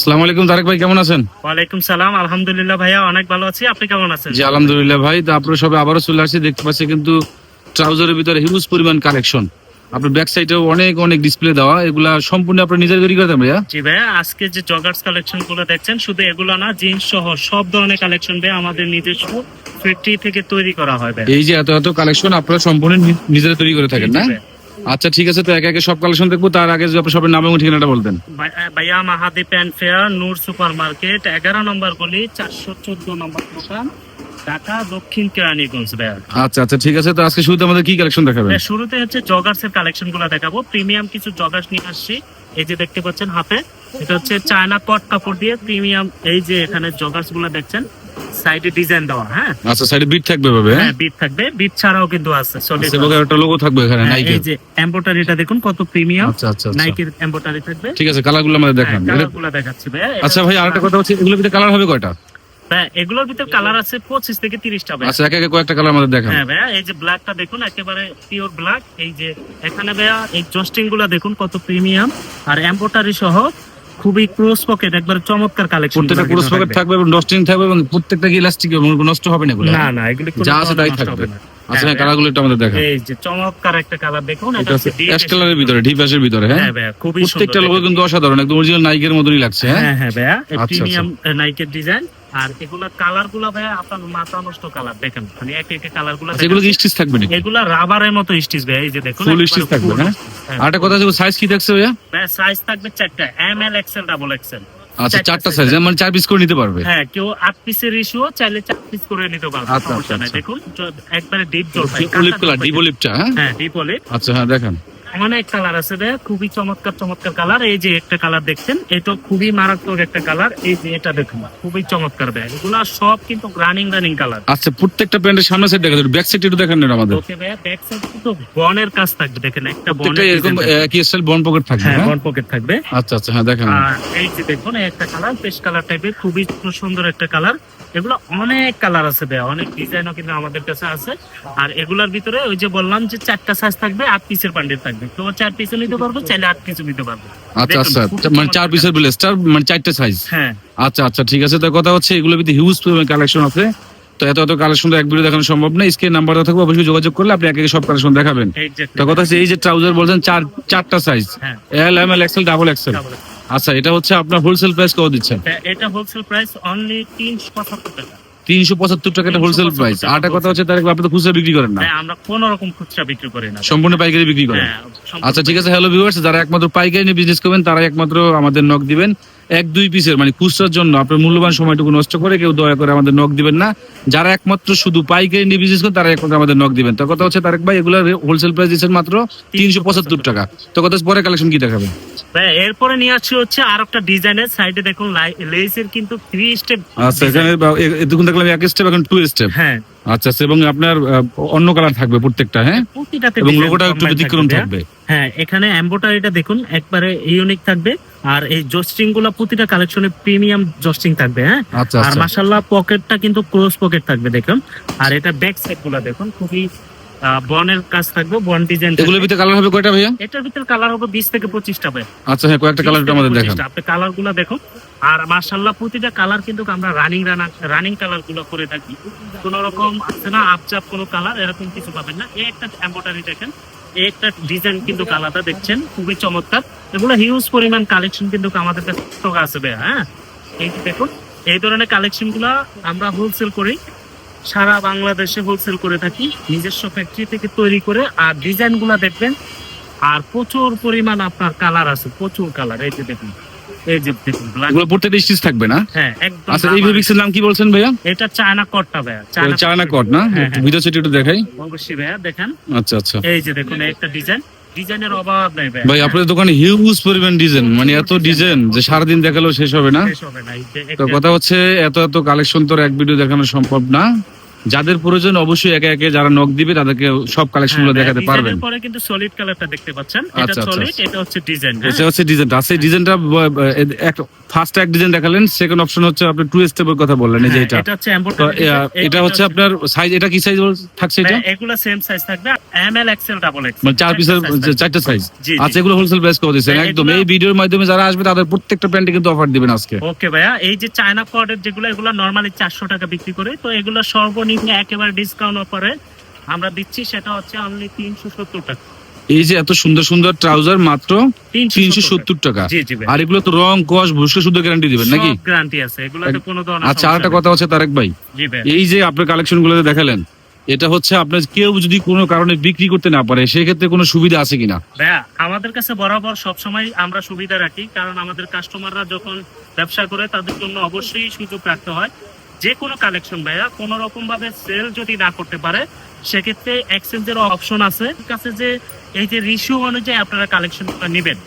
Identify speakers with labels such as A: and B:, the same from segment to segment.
A: আসসালামু আলাইকুম তারেক ভাই কেমন আছেন?
B: ওয়ালাইকুম সালাম আলহামদুলিল্লাহ ভাইয়া অনেক ভালো আছি। আপনি কেমন আছেন?
A: জি আলহামদুলিল্লাহ ভাই তো আপনারা সবাই আবারও চলে আসছি দেখতে পাচ্ছি কিন্তু ট্রাউজারের ভিতরে হিউজ পরিমাণ কালেকশন আপনার ব্যাক সাইডেও অনেক অনেক ডিসপ্লে দেওয়া এগুলা সম্পূর্ণ আপনার নিজের তৈরি করতেন ভাইয়া।
B: জি ভাইয়া আজকে যে জগার্স কালেকশনগুলো দেখছেন শুধু এগুলো না জিন্স সহ সব ধরনের কালেকশন ভাই আমাদের নিজস্ব ফ্যাক্টরি থেকে তৈরি করা হয় ভাই
A: এই যে এত এত কালেকশন আপনারা সম্পূর্ণ নিজেরা তৈরি করে থাকেন না। আচ্ছা ঠিক আছে তো একে একে সব কালেকশন দেখব। তার আগে যদি আপনার সবের নাম এবং ঠিকানাটা বলতেন।
B: ভাই- ভাইয়া Mahadi pan fair Noor super market এগারো নম্বর গলি চারশো চোদ্দ নম্বর দোকান ঢাকা দক্ষিণ কেরানীগঞ্জ
A: আচ্ছা আচ্ছা ঠিক আছে তো আজকে শুরুতে আমাদের কি কালেকশন দেখাবেন?
B: শুরুতে হচ্ছে জগার্স এর কালেকশনগুলো দেখাবো। প্রিমিয়াম কিছু জগার্স নিয়ে আসছি। এই যে দেখতে পাচ্ছেন হাতে এটা হচ্ছে চায়না কট কাপড় দিয়ে প্রিমিয়াম এই যে এখানে জগার্সগুলো দেখছেন সাইডে ডিজাইন দেওয়া হ্যাঁ?
A: আচ্ছা সাইডে বিট থাকবে ভাবে হ্যাঁ?
B: হ্যাঁ বিট থাকবে। বিট ছাড়াও কিন্তু আছে solid
A: আচ্ছা, এবং একটা লোগো থাকবে এখানে
B: হ্যাঁ,
A: নাইকের
B: এই যে এমব্রয়ডারিটা দেখুন কত প্রিমিয়াম
A: আচ্ছা আচ্ছা আচ্ছা।
B: নাইকের এমব্রয়ডারি থাকবে।
A: ঠিক আছে কালারগুলো আমাদের দেখান।
B: কালারগুলো দেখাচ্ছি এটা-
A: আচ্ছা ভাই আরেকটা কথা হচ্ছে এগুলোর ভিতরে কালার হবে কয়টা?
B: এগুলোর ভিতর কালার আছে পঁচিশ থেকে তিরিশটা ভাইয়া।
A: আচ্ছা একে একে কয়েকটা কালার আমাদের দেখান।
B: হ্যাঁ ভাইয়া এই যে ব্ল্যাকটা দেখুন একেবারে পিওর ব্ল্যাক এই যে এখানে ভাইয়া এই জস্টিংগুলা দেখুন কত প্রিমিয়াম আর এমব্রয়ডারি সহ খুবই ক্লোজ পকেট একবার চমৎকার কালেকশন
A: প্রত্যেকটা ক্রস পকেট থাকবে এবং ডস্টিং থাকবে এবং প্রত্যেকটা কি ইলাস্টিক এবং নষ্ট হবে না এগুলো?
B: না না এগুলো
A: যা আছে তাই থাকবে। আচ্ছা
B: হ্যাঁ,
A: কালারগুলো একটু আমাদের দেখান।
B: এই যে চমৎকার একটা কালার দেখুন এটা
A: হচ্ছে অ্যাশ কালারের ভিতরে ডিপ অ্যাশের ভিতরে হ্যাঁ?
B: হ্যাঁ খুবই খুবই
A: প্রত্যেকটা লোগো কিন্তু অসাধারণ একদম অরিজিনাল নাইকের মতনই লাগছে হ্যাঁ?
B: হ্যাঁ
A: ভাই
B: প্রিমিয়াম নাইকের ডিজাইন আর এগুলা কালারগুলা ভাইয়া আপনার মাথা নষ্ট কালার দেখেন মানে এক এক কালারগুলা
A: আচ্ছা এগুলো স্টিচ থাকবে নাকি?
B: এগুলা রাবারের মতো স্টিচ ভাইয়া এই যে দেখুন
A: ফুল স্টিচ থাকবে হ্যাঁ আর একটা কথা হচ্ছে সাইজ কি দেখছে ভাইয়া?
B: সাইজ থাকবে চারটা M L XL double XL
A: আচ্ছা
B: চারটা
A: সাইজ মানে চার পিস করে নিতে পারবে।
B: হ্যাঁ কেউ আট পিসের ইস্যুও চাইলে চার পিস করে নিতে পারবে
A: আচ্ছা,
B: সমস্যা
A: আচ্ছা,
B: নাই।
A: আচ্ছা।
B: দেখুন একবারে ডিপ
A: অলিভ কালার ডিপ অলিভটা হ্যাঁ?
B: হ্যাঁ ডিপ অলিভ
A: আচ্ছা হ্যাঁ দেখান।
B: অনেক কালার আছে রে খুবই চমৎকার চমৎকার কালার এই যে একটা কালার দেখছেন এটা খুবই মারাত্মক একটা কালার এই যে এটা দেখুন খুবই চমৎকার ব্যাগ এগুলা সব কিন্তু রানিং রানিং কালার
A: আচ্ছা প্রত্যেকটা প্যান্টের সামনে সাইড দেখা ব্যাক সাইড একটু দেখান আমাদের।
B: ওকে ভাইয়া ব্যাক সাইড কিন্তু বনের কাজ থাকবে। দেখেন একটা বনের
A: এরকম। একই স্টাইল বন পকেট থাকবে
B: হ্যাঁ বন পকেট থাকবে।
A: আচ্ছা আচ্ছা হ্যাঁ দেখান।
B: আর এই যে দেখুন এই একটা কালার পেস্ট কালার টাইপের খুবই সুন্দর একটা কালার এগুলো অনেক কালার আছে ভাইয়া অনেক ডিজাইনও কিন্তু আমাদের কাছে আছে। আর এগুলার ভিতরে ওই যে বললাম যে চারটা সাইজ থাকবে আট পিসের পান্ডেল থাকবে। তো চার পিসও নিতে পারব চাইলে আট পিসও নিতে পারব।
A: আচ্ছা আচ্ছা মানে চার পিসের ব্লেস্টার মানে চারটে সাইজ
B: হ্যাঁ।
A: আচ্ছা আচ্ছা ঠিক আছে। তো কথা হচ্ছে এগুলোর ভিতরে হিউজ কালেকশন আছে। তো এত এত কালেকশন তো এক ভিডিও দেখানো সম্ভব না স্ক্রিন নাম্বার থাকবে অবশ্যই যোগাযোগ করলে আপনি একে সব কালেকশন দেখাবেন। তো কথা হচ্ছে এই যে ট্রাউজার বলছেন চার চারটা size L M L XL double XL. আচ্ছা এটা হচ্ছে আপনার হোলসেল প্রাইস কত দিচ্ছেন?
B: এটা হোলসেল প্রাইস অনলি তিনশো পঁচাত্তর টাকা।
A: তিনশো পঁচাত্তর টাকা এটা হোলসেল
B: 375
A: প্রাইস
B: টাকা
A: কথা হচ্ছে তার আপনি তো খুচরা বিক্রি করেন না।
B: হ্যাঁ, আমরা কোন রকম খুচরা বিক্রি করি না।
A: সম্পূর্ণ পাইকারি বিক্রি করেন।
B: হ্যাঁ,
A: আচ্ছা ঠিক আছে হ্যালো ভিউয়ার্স যারা একমাত্র পাইকারি নিয়ে বিজনেস করবেন তারা একমাত্র আমাদের নক দিবেন। এক দুই পিসের মানে খুচরার জন্য আপনার মূল্যবান সময়টুকু নষ্ট করে কেউ দয়া করে আমাদের নক দিবেন না। যারা একমাত্র শুধু পাইকারি নিয়ে বিজনেস করেন তারা একমাত্র আমাদের নক দিবেন। তো কথা হচ্ছে তারেক ভাই এগুলো হোলসেল প্রাইস দিচ্ছেন মাত্র তিনশো পঁচাত্তর টাকা। তো কথা পরে কালেকশন কি দেখাবেন?
B: এরপরে নিয়ে আসছি হচ্ছে আর একটা ডিজাইনের সাইডে দেখুন লেসের কিন্তু থ্রি স্টেপ
A: আচ্ছা এখানে এতক্ষণ দেখলাম এক স্টেপ এখন টু স্টেপ
B: হ্যাঁ।
A: আচ্ছা আচ্ছা, এবং আপনার অন্য কালার থাকবে প্রত্যেকটা হ্যাঁ?
B: প্রতিটাতে
A: এবং লোগোটা একটু ব্যতিক্রম থাকবে
B: হ্যাঁ এখানে এমব্রয়ডারিটা দেখুন একবারে ইউনিক থাকবে আর এই জস্টিংগুলো প্রতিটা কালেকশনে প্রিমিয়াম জস্টিং থাকবে হ্যাঁ?
A: আচ্ছা
B: আর
A: আচ্ছা
B: মাসাল্লাহ পকেটটা কিন্তু ক্লোজ পকেট থাকবে দেখুন। আর এটা ব্যাক সাইডগুলা দেখুন খুবই বনের কাজ থাকবে বন ডিজাইন
A: এগুলোর ভিতরে কালার হবে কয়টা ভাইয়া?
B: এটার ভিতরে কালার হবে বিশ থেকে পঁচিশটা ভাই
A: আচ্ছা হ্যাঁ কয়েকটা কালার আমাদের দেখান।
B: আপনি কালারগুলা দেখুন। আর মার্শাল্লাহ প্রতিটা কালার কিন্তু আমরা রানিং রানিং কালারগুলো করে থাকি। কোন রকম আছে না আপচাপ কোনো কালার এরকম কিছু পাবেন না। এই একটা দেখেন এই একটা ডিজাইন কিন্তু কালারটা দেখছেন খুবই চমৎকার। এগুলো হিউজ পরিমাণ কালেকশন কিন্তু আমাদের কাছে ভাইয়া, হ্যাঁ? এই দেখুন এই ধরনের কালেকশনগুলা আমরা হোলসেল করি। সারা বাংলাদেশে হোলসেল করে থাকি নিজস্ব ফ্যাক্টরি থেকে তৈরি করে আর ডিজাইনগুলা দেখবেন আর প্রচুর পরিমাণ আপনার কালার আছে প্রচুর কালার এই যে দেখুন এই যে দেখুন
A: প্রত্যেকটা স্টিচ থাকবে না?
B: হ্যাঁ একদম
A: আচ্ছা এই ফেব্রিক্সের নাম কি বলছেন ভাইয়া?
B: এটা চায়না কটটা ভাইয়া
A: চায়না কট না। ভিডিও সেটি একটু দেখাই।
B: অবশ্যই ভাইয়া দেখেন।
A: আচ্ছা আচ্ছা।
B: এই যে দেখুন একটা ডিজাইন ডিজাইনের অভাব নাই ভাইয়া।
A: ভাই আপনাদের দোকানে হিউজ পরিমাণ ডিজাইন মানে এত ডিজাইন যে সারাদিন দেখালেও শেষ হবে না। তো কথা হচ্ছে এত এত কালেকশন তো আর এক ভিডিও দেখানো সম্ভব না। যাদের প্রয়োজন অবশ্যই একে একে যারা নক দিবে তাদেরকে সব কালেকশনগুলো
B: হ্যাঁ,
A: দেখাতে পারবেন।
B: পরে কিন্তু সলিড কালারটা দেখতে পাচ্ছেন। এটা
A: আচ্ছা, আচ্ছা,
B: সলিড
A: আচ্ছা।
B: এটা হচ্ছে ডিজাইন
A: এটা হচ্ছে ডিজাইনটা আছে ডিজাইনটা ফার্স্ট এক ডিজাইন দেখালেন সেকেন্ড অপশন হচ্ছে আপনি টু স্টেপের কথা বললেন এই যে এটা।
B: এটা হচ্ছে
A: এটা হচ্ছে আপনার সাইজ এটা কি সাইজ থাকছে এটা?
B: এগুলা সেম সাইজ থাকবে M L XL double XL
A: মানে চার পিসের চারটা সাইজ। আচ্ছা এগুলো হোলসেল প্রাইস করে
B: হ্যাঁ,
A: একদম এই ভিডিওর মাধ্যমে যারা আসবে তাদের প্রত্যেকটা প্যান্টে কিন্তু অফার দিবেন আজকে।
B: ওকে ভাইয়া এই যে চায়না কোয়ার্ডের যেগুলো এগুলো নরমালি চারশো টাকা বিক্রি করে তো এগুলো সর্বনিম্ন একেবারে ডিসকাউন্ট অফারে আমরা দিচ্ছি সেটা হচ্ছে অনলি তিনশো সত্তর টাকা।
A: এই যে এত সুন্দর সুন্দর ট্রাউজার মাত্র তিনশো সত্তর টাকা। আর এগুলো তো রং কস ভুসকে শুধু গ্যারান্টি দিবেন নাকি?
B: গ্যারান্টি আছে কোনো ধরনের
A: আচ্ছা আরেকটা কথা হচ্ছে তারেক ভাই। এই যে আপনার কালেকশনগুলো দেখালেন এটা হচ্ছে আপনার কেউ যদি কোনো কারণে বিক্রি করতে না পারে সেক্ষেত্রে কোনো সুবিধা আছে কিনা?
B: আমাদের কাছে বরাবর সবসময় আমরা সুবিধা রাখি কারণ আমাদের কাস্টমাররা যখন ব্যবসা করে তাদের জন্য অবশ্যই সুযোগ রাখতে হয়। যে কোনো কালেকশন ভাইয়া, কোনো রকম ভাবে সেল যদি না করতে পারে, সেক্ষেত্রে এক্সচেঞ্জের অপশন আছে। কাছে যে এই যে রিসিউ অনুযায়ী আপনারা কালেকশন নেবেন,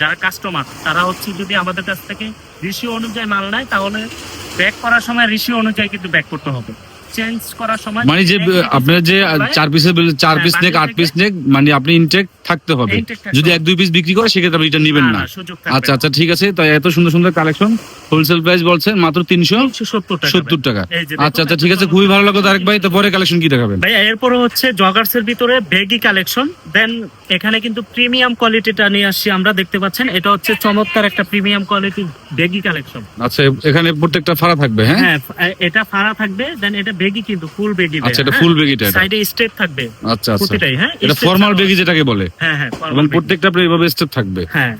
B: যারা কাস্টমার তারা হচ্ছে যদি আমাদের কাছ থেকে রিসিউ অনুযায়ী মাল নেয়, তাহলে ব্যাক করার সময় রিসিউ অনুযায়ী কিন্তু ব্যাক করতে হবে। চেঞ্জ করার সময়
A: মানে যে আপনার যে চার পিসের চার
B: হ্যাঁ,
A: পিস নেক আট পিস নেক মানে আপনি ইনটেক থাকতে হবে। যদি এক দুই পিস বিক্রি করে সেক্ষেত্রে আপনি এটা নিবেন
B: না,
A: আচ্ছা আচ্ছা ঠিক আছে। তাই এত সুন্দর সুন্দর কালেকশন হোলসেল প্রাইস বলছেন মাত্র তিনশো
B: সত্তর টাকা
A: আচ্ছা আচ্ছা ঠিক আছে। খুবই ভালো লাগল তারেক ভাই। তো পরে কালেকশন কি দেখাবেন?
B: ভাইয়া এরপরে হচ্ছে জগার্স এর ভিতরে বেগি কালেকশন দেন এখানে কিন্তু প্রিমিয়াম কোয়ালিটিটা নিয়ে আসছি আমরা দেখতে পাচ্ছেন। এটা হচ্ছে চমৎকার একটা প্রিমিয়াম কোয়ালিটি বেগি কালেকশন
A: আচ্ছা এখানে প্রত্যেকটা ফাড়া থাকবে হ্যাঁ?
B: হ্যাঁ এটা ফাড়া থাকবে। দেন এটা বেগি কিন্তু ফুল বেগি
A: আচ্ছা এটা ফুল বেগিটা এটা?
B: সাইডে স্টেপ থাকবে
A: আচ্ছা আচ্ছা।
B: প্রতিটাই হ্যাঁ
A: এটা ফর্মাল বেগি যেটাকে বলে।
B: হ্যাঁ হ্যাঁ
A: এবং প্রত্যেকটা আপনার এভাবে স্টেপ থাকবে।
B: হ্যাঁ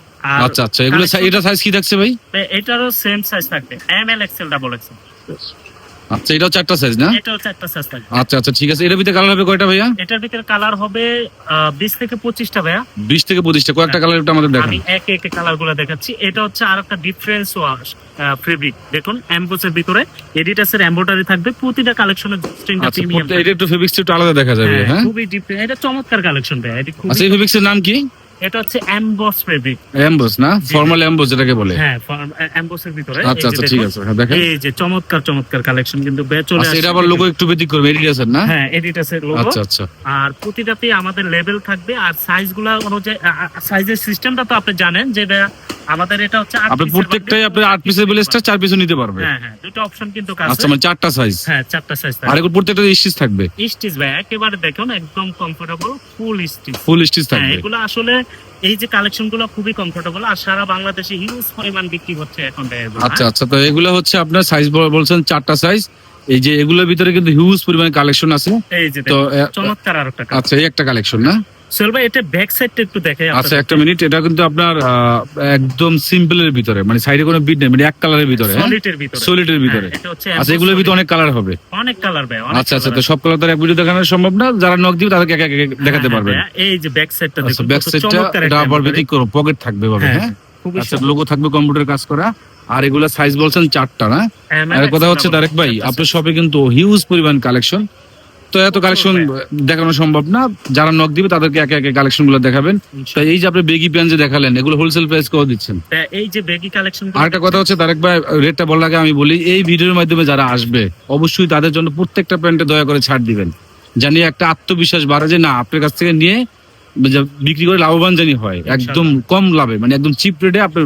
A: আচ্ছা আচ্ছা এগুলো এটা সাইজ কি থাকছে ভাই?
B: এটারও সেম সাইজ থাকবে M L XL double XL
A: আচ্ছা এটাও চারটা সাইজ না?
B: এটাও চারটা সাইজ থাকবে।
A: আচ্ছা আচ্ছা ঠিক আছে। এর ভিতরে কালার হবে কয়টা ভাইয়া?
B: এটার ভিতরে কালার হবে বিশ থেকে পঁচিশটা ভাইয়া।
A: বিশ থেকে পঁচিশটা। কয়েকটা কালার একটু আমাদের দেখান।
B: আমি একে একে কালারগুলো দেখাচ্ছি। এটা হচ্ছে আর একটা ডিফারেন্স ফেব্রিক দেখুন এমবোসের ভিতরে এডিটাসের এমব্রয়ডারি থাকবে। প্রতিটা কালেকশনের স্ট্রিংটা প্রিমিয়াম
A: এটা একটু ফেব্রিক্স একটু আলাদা দেখা যাবে হ্যাঁ
B: খুবই ডিফারেন্ট এটা চমৎকার কালেকশন ভাই এটা খুবই
A: আচ্ছা এই নাম কি?
B: এটা হচ্ছে এমবস ফেব্রিক
A: এমবোস না? ফর্মাল এমবোস যেটাকে বলে।
B: হ্যাঁ ভিতরে।
A: আচ্ছা আচ্ছা ঠিক আছে হ্যাঁ, দেখেন।
B: এই যে চমৎকার চমৎকার কালেকশন কিন্তু চলে
A: আচ্ছা এটা আবার লোগো একটু ব্যতিক করবে এডিডাসের না?
B: হ্যাঁ এডিটাসের লোগো
A: আচ্ছা আচ্ছা।
B: আর প্রতিটাতেই আমাদের লেভেল থাকবে আর সাইজগুলা অনুযায়ী সাইজের সিস্টেমটা তো আপনি জানেন যে ভাইয়া, আমাদের এটা হচ্ছে
A: আপনি প্রত্যেকটাই আপনি আট পিসের ব্লেসটা চার পিসও নিতে পারবে।
B: হ্যাঁ হ্যাঁ দুটো অপশন কিন্তু
A: আচ্ছা মানে চারটা সাইজ
B: হ্যাঁ চারটা সাইজ
A: আর এগুলো প্রত্যেকটা স্টিচ থাকবে?
B: স্টিচ ভাই একেবারে দেখুন একদম comfortable full stitch
A: full stitch থাকবে।
B: এগুলো আসলে এই যে কালেকশনগুলো খুবই কমফোর্টেবল আর সারা বাংলাদেশে হিউজ পরিমাণ বিক্রি হচ্ছে এখন এগুলো,
A: আচ্ছা
B: হ্যাঁ?
A: আচ্ছা তো এগুলো হচ্ছে আপনার সাইজ বলছেন চারটা সাইজ এই যে এগুলোর ভিতরে কিন্তু হিউজ পরিমাণে কালেকশন আছে।
B: এই যে
A: তো
B: চমৎকার আর একটা
A: আচ্ছা এই একটা কালেকশন না?
B: সোহেল ভাই এটা ব্যাক সাইডটা একটু দেখে
A: আচ্ছা একটা মিনিট এটা কিন্তু আপনার একদম সিম্পল এর ভিতরে মানে সাইডে কোনো বিট নেই মানে এক কালারের ভিতরে হ্যাঁ?
B: সলিডের ভিতরে।
A: সলিড এর ভিতরে।
B: হ্যাঁ, এটা হচ্ছে
A: আচ্ছা এগুলোর ভিতরে অনেক কালার হবে।
B: অনেক কালার ভাই
A: আচ্ছা আচ্ছা তো সব কালার তো এক ভিডিও দেখানো সম্ভব না যারা নক দিবে তাদেরকে এক এক দেখাতে পারবে
B: হ্যাঁ, এই যে ব্যাক সাইডটা
A: আচ্ছা
B: দেখুন
A: ব্যাক সাইডটা এটা আবার ব্যতিক করো পকেট থাকবে ভাবে
B: হ্যাঁ,
A: হ্যাঁ? আচ্ছা লোগো থাকবে কম্পিউটার কাজ করা আর এগুলা সাইজ বলছেন চারটা না?
B: সুন্দর।
A: আর কথা হচ্ছে তারেক ভাই আপনার। শপে কিন্তু হিউজ পরিমাণ কালেকশন তো এত কালেকশন দেখানো সম্ভব না। যারা নক দিবে তাদেরকে একে একে কালেকশনগুলো দেখাবেন। তো এই যে আপনি বেগি প্যান্ট যে দেখালেন এগুলো হোলসেল প্রাইস কত দিচ্ছেন?
B: তা এই যে বেগি কালেকশন
A: আরেকটা কথা হচ্ছে তারেক ভাই রেটটা বলার আগে আমি বলি এই ভিডিওর মাধ্যমে যারা আসবে অবশ্যই তাদের জন্য প্রত্যেকটা প্যান্টে দয়া করে ছাড় দিবেন। জানি একটা আত্মবিশ্বাস বাড়ে যে না আপনার কাছ থেকে নিয়ে বিক্রি করে লাভবান জানি হয়। একদম কম লাভে মানে একদম চিপ রেটে আপনার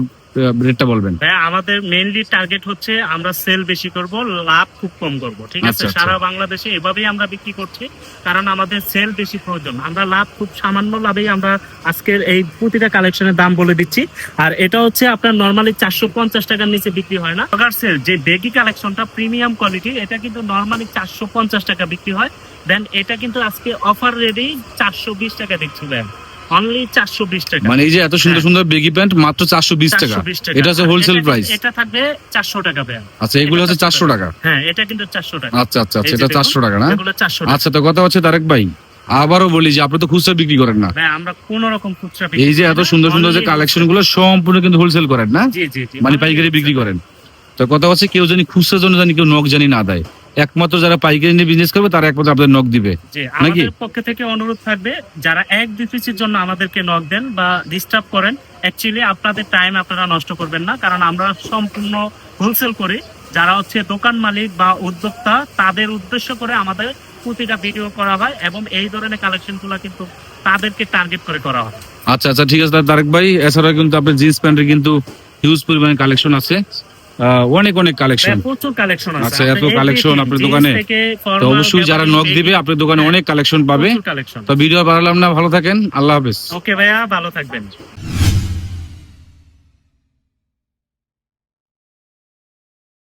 A: রেটটা বলবেন।
B: আমাদের মেইনলি টার্গেট হচ্ছে আমরা সেল বেশি করব লাভ খুব কম করব ঠিক আছে?
A: আচ্ছা, আচ্ছা।
B: সারা বাংলাদেশে এভাবেই আমরা বিক্রি করছি কারণ আমাদের সেল বেশি প্রয়োজন। আমরা লাভ খুব সামান্য লাভেই আমরা আজকের এই প্রতিটা কালেকশনের দাম বলে দিচ্ছি। আর এটা হচ্ছে আপনার নর্মালি চারশো পঞ্চাশ টাকার নিচে বিক্রি হয় না। সেল যে বেগি কালেকশনটা প্রিমিয়াম কোয়ালিটি এটা কিন্তু নর্মালি চারশো পঞ্চাশ টাকা বিক্রি হয়। দেন এটা কিন্তু আজকে অফার রেডি চারশো বিশ টাকা দিচ্ছি ম্যাম অনলি চারশো বিশ টাকা।
A: মানে এই যে এত সুন্দর
B: হ্যাঁ।
A: সুন্দর বেগি প্যান্ট মাত্র চারশো বিশ টাকা।
B: 420 টাকা।
A: এটা হচ্ছে হোলসেল প্রাইস
B: এটা থাকবে চারশো টাকা ভাইয়া
A: আচ্ছা এগুলো হচ্ছে চারশো টাকা।
B: হ্যাঁ এটা কিন্তু চারশো টাকা।
A: আচ্ছা আচ্ছা আচ্ছা এটা
B: দেখুন,
A: চারশো টাকা না? আচ্ছা তো কথা হচ্ছে তারেক ভাই আবারও বলি যে আপনি তো খুচরা বিক্রি করেন না।
B: আমরা কোন রকম খুচরা
A: এই যে এত সুন্দর সুন্দর যে কালেকশনগুলো সম্পূর্ণ কিন্তু হোলসেল করেন না? মানে পাইকারি বিক্রি করেন। তো কথা হচ্ছে কেউ জানি খুচরার জন্য জানি কেউ নখ জানি না দেয়। একমাত্র যারা পাইকারি নিয়ে বিজনেস করবে তারা একমাত্র আপনাদের নখ দিবে। নাকি?
B: আমাদের পক্ষ থেকে অনুরোধ থাকবে যারা এক দুই পিসের জন্য আমাদেরকে নক দেন বা ডিস্টার্ব করেন অ্যাকচুয়ালি আপনাদের টাইম আপনারা নষ্ট করবেন না কারণ আমরা সম্পূর্ণ হোলসেল করি। যারা হচ্ছে দোকান মালিক বা উদ্যোক্তা তাদের উদ্দেশ্য করে আমাদের প্রতিটা ভিডিও করা হয় এবং এই ধরনের কালেকশনগুলো কিন্তু তাদেরকে টার্গেট করে করা হয়।
A: আচ্ছা আচ্ছা ঠিক আছে তারেক ভাই এছাড়া কিন্তু আপনার জিন্স প্যান্টের কিন্তু হিউজ পরিমাণে কালেকশন আছে। অনেক অনেক কালেকশন
B: প্রচুর কালেকশন আছে।
A: আচ্ছা, এত কালেকশন আপনার দোকানে? তো অবশ্যই যারা নক দিবে আপনার দোকানে অনেক কালেকশন পাবে। তো ভিডিও বাড়ালাম না ভালো থাকেন। আল্লাহ হাফেজ।
B: ওকে ভাইয়া ভালো থাকবেন।